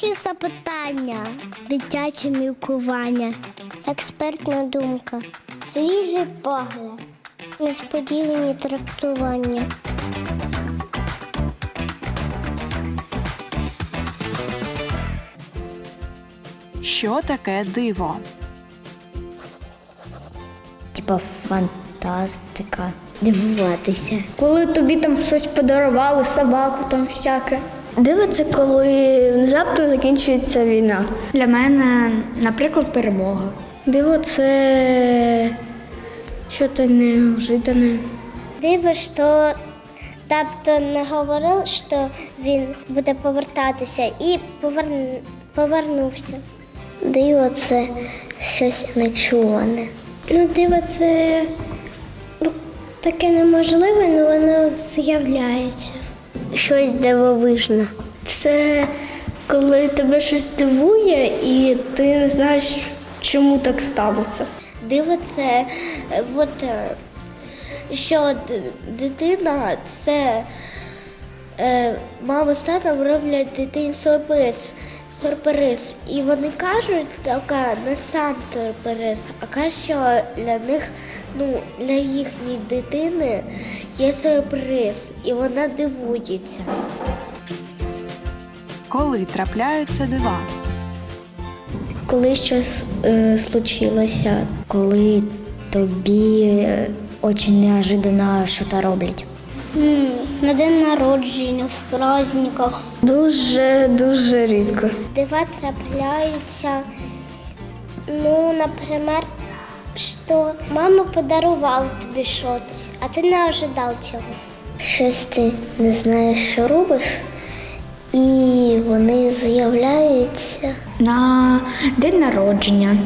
Дорослі запитання, дитяче мілкування, експертна думка, свіжий погляд, несподівані трактування. Що таке диво? Типа фантастика. Дивуватися. Коли тобі там щось подарували, собаку там всяке. Диво це коли внезапно закінчується війна. Для мене, наприклад, перемога. Диво це щось неожиданне. Диво, що тобто не говорив, що він буде повертатися і поверн... повернувся. Диво це щось нечуване. Ну, диво це ну, таке неможливе, але воно з'являється. Щось дивовижне. Це коли тебе щось дивує і ти не знаєш, чому так сталося. Диво це от, е, що дитина це е, мама з татом роблять дитині сюрприз. Сюрприз. І вони кажуть, така не сам сюрприз, а кажуть, що для них, ну, для їхньої дитини є сюрприз, і вона дивується. Коли трапляються дива? Коли щось е, случилося, коли тобі дуже неожиданно щось роблять. На день народження, в праздниках. Дуже дуже рідко. Дива трапляються, ну, наприклад, що мама подарувала тобі щось, а ти не ожидав цього. Щось ти не знаєш, що робиш, і вони з'являються. На день народження,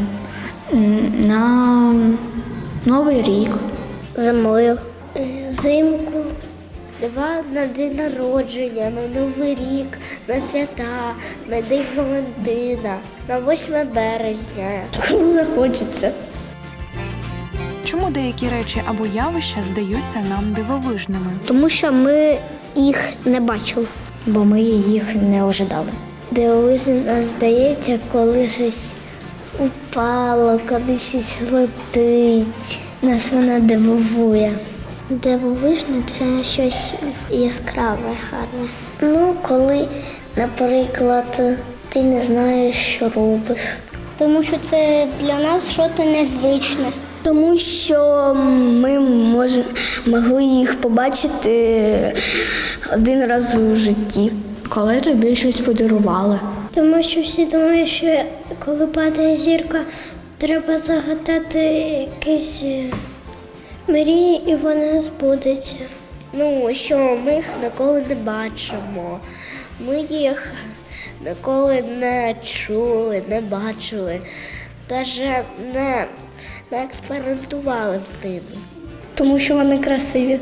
на Новий рік. Зимою. Взимку. Дива на день народження, на Новий рік, на свята, на День Валентина, на 8 березня. Коли захочеться. Чому деякі речі або явища здаються нам дивовижними? Тому що ми їх не бачили. Бо ми їх не ожидали. Дивовижно нам здається, коли щось упало, коли щось летить. Нас вона дивує. Дивовижно це щось яскраве, гарне. Ну, коли, наприклад, ти не знаєш, що робиш. Тому що це для нас щось незвичне. Тому що ми може, могли їх побачити один раз у житті. Коли тобі щось подарували. Тому що всі думають, що коли падає зірка, треба загадати якісь е, мрії і вона збудеться. Ну, що ми їх ніколи не бачимо. Ми їх ніколи не чули, не бачили, навіть не, не експериментували з ними. Тому що вони красиві.